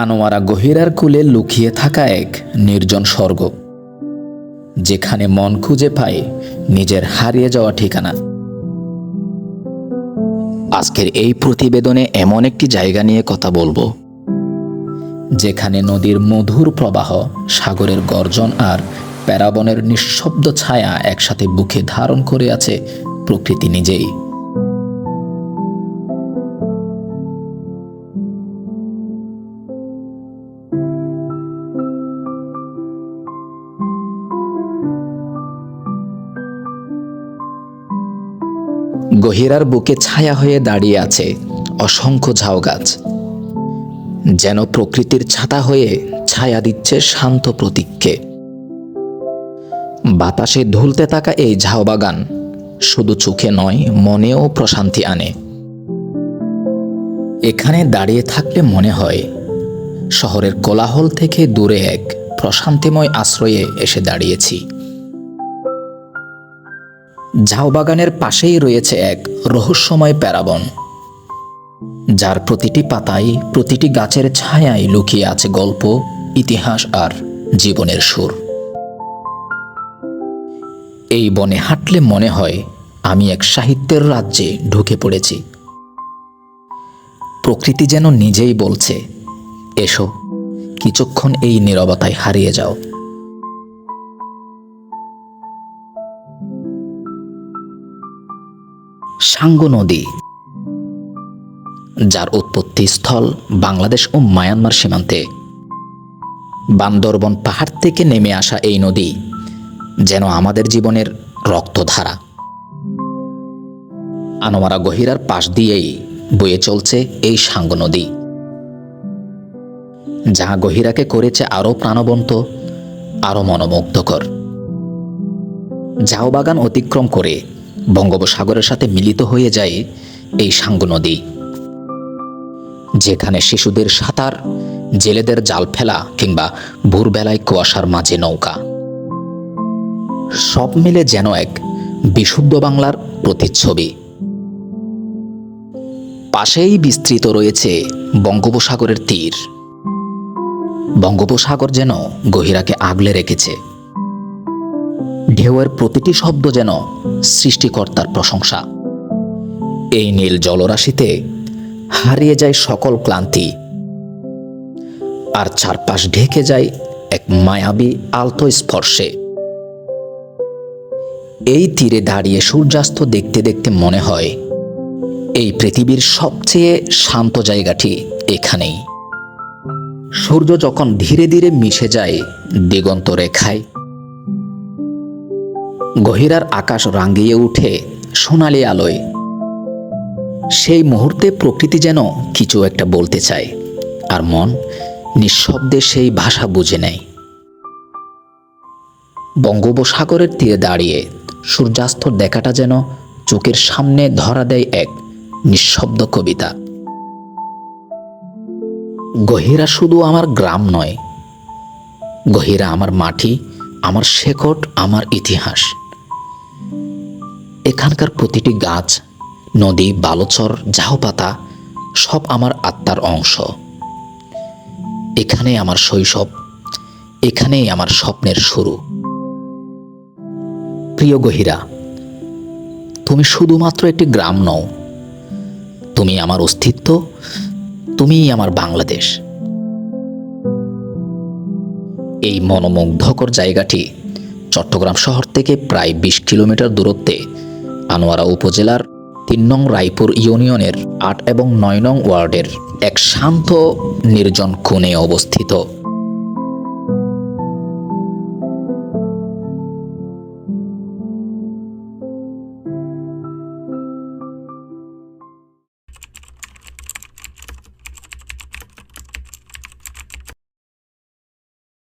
আনোয়ারা গহিরার কুলে লুকিয়ে থাকা এক নির্জন স্বর্গ, যেখানে মন খুঁজে পায় নিজের হারিয়ে যাওয়া ঠিকানা। আজকের এই প্রতিবেদনে এমন একটি জায়গা নিয়ে কথা বলব, যেখানে নদীর মধুর প্রবাহ, সাগরের গর্জন আর প্যারাবনের নিঃশব্দ ছায়া একসাথে বুকে ধারণ করে আছে প্রকৃতি নিজেই। গহিরার বুকে ছায়া হয়ে দাঁড়িয়ে আছে অসংখ্য ঝাউ গাছ। যেন প্রকৃতির ছাতা হয়ে ছায়া দিচ্ছে শান্ত প্রতীককে বাতাসে ধুলতে থাকা এই ঝাউ বাগান শুধু চোখে নয়, মনেও প্রশান্তি আনে। এখানে দাঁড়িয়ে থাকলে মনে হয়, শহরের কোলাহল থেকে দূরে এক প্রশান্তিময় আশ্রয়ে এসে দাঁড়িয়েছি। ঝাউ বাগানের পাশেই রয়েছে এক রহস্যময় প্যারাবন। যার প্রতিটি পাতায়, প্রতিটি গাছের ছায়ায় লুকিয়ে আছে গল্প, ইতিহাস আর জীবনের সুর। এই বনে হাঁটলে মনে হয়, আমি এক সাহিত্যের রাজ্যে ঢুকে পড়েছি। প্রকৃতি যেন নিজেই বলছে, এসো, কিছুক্ষণ এই নীরবতায় হারিয়ে যাও। সাঙ্গু নদী, যার উৎপত্তি স্থল বাংলাদেশ ও মায়ানমার সীমান্তে। বান্দরবন পাহাড় থেকে নেমে আসা এই নদী যেন আমাদের জীবনের রক্তধারা। আনোয়ারা গহিরার পাশ দিয়েই বয়ে চলছে এই সাঙ্গ নদী। যা গহিরাকে করেছে আরও প্রাণবন্ত, আরও মনোমুগ্ধকর। ঝাউ বাগান অতিক্রম করে বঙ্গোপসাগরের সাথে মিলিত হয়ে যায় এই সাঙ্গ নদী। যেখানে শিশুদের সাঁতার, জেলেদের জাল ফেলা কিংবা ভোরবেলায় কুয়াশার মাঝে নৌকা। সব মিলে যেন এক বিশুদ্ধ বাংলার প্রতিচ্ছবি। পাশেই বিস্তৃত রয়েছে বঙ্গোপসাগরের তীর। বঙ্গোপসাগর যেন গহিরাকে আগলে রেখেছে। ঢেউয়ের প্রতিটি শব্দ যেন সৃষ্টিকর্তার প্রশংসা। এই নীল জলরাশিতে হারিয়ে যায় সকল ক্লান্তি। আর চারপাশ ঢেকে যায় এক মায়াবী আলতো স্পর্শে। এই তীরে দাঁড়িয়ে সূর্যাস্ত দেখতে দেখতে মনে হয়, এই পৃথিবীর সবচেয়ে শান্ত জায়গাটি এখানেই। সূর্য যখন ধীরে ধীরে মিশে যায় দিগন্ত রেখায় গহিরার আকাশ রাঙ্গিয়ে উঠে সোনালি আলোয়। সেই মুহূর্তে প্রকৃতি যেন কিছু একটা বলতে চায়, আর মন নিঃশব্দে সেই ভাষা বুঝে নেয়। বঙ্গোপসাগরের তীরে দাঁড়িয়ে সূর্যাস্ত দেখাটা যেন চোখের সামনে ধরা দেয় এক নিঃশব্দ কবিতা। গহিরা শুধু আমার গ্রাম নয়, গহিরা আমার মাটি, আমার শেকট আমার ইতিহাস। এখানকার প্রতিটি গাছ, নদী, বালুচর, ঝাউপাতা, সব আমার আত্মার অংশ। এখানে আমার শৈশব, এখানেই আমার স্বপ্নের শুরু। প্রিয় গহিরা, তুমি শুধুমাত্র একটি গ্রাম নও। তুমি আমার অস্তিত্ব, তুমিই আমার বাংলাদেশ। এই মনোমুগ্ধকর জায়গাটি চট্টগ্রাম শহর থেকে প্রায় বিশ কিলোমিটার দূরত্বে আনোয়ারা উপজেলার তিন নং রায়পুর ইউনিয়নের আট এবং নয় নং ওয়ার্ডের এক শান্ত, নির্জন খুনে অবস্থিত।